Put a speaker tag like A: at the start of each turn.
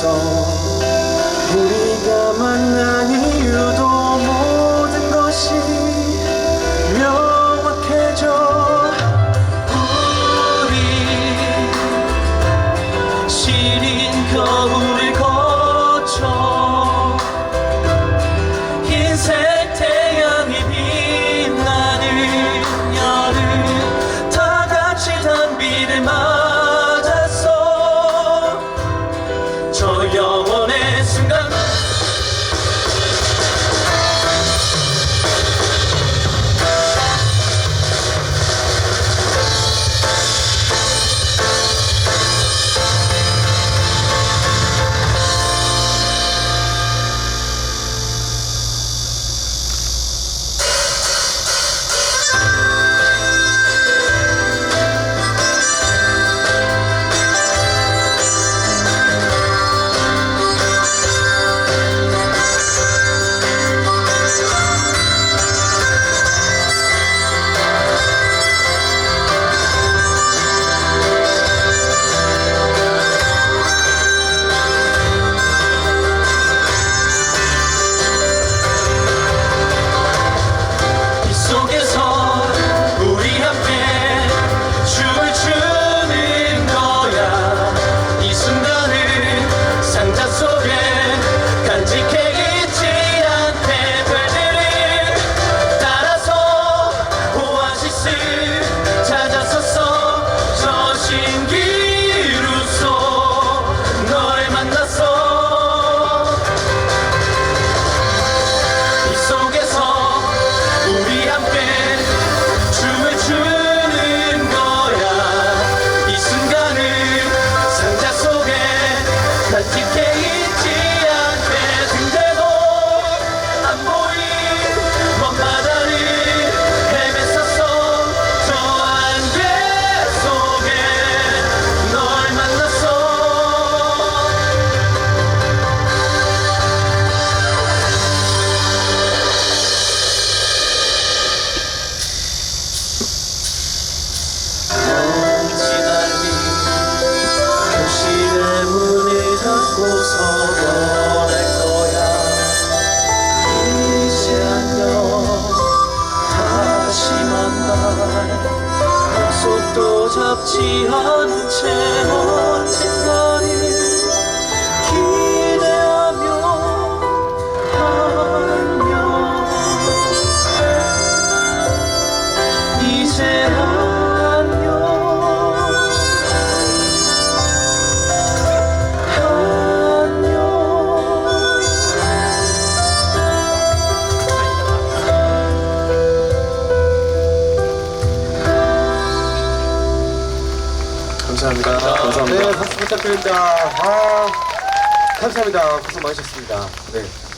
A: song. 피어는 채로 감사합니다. 감사합니다. 네, 박수 부탁드립니다. 아, 감사합니다. 고생 많으셨습니다. 네.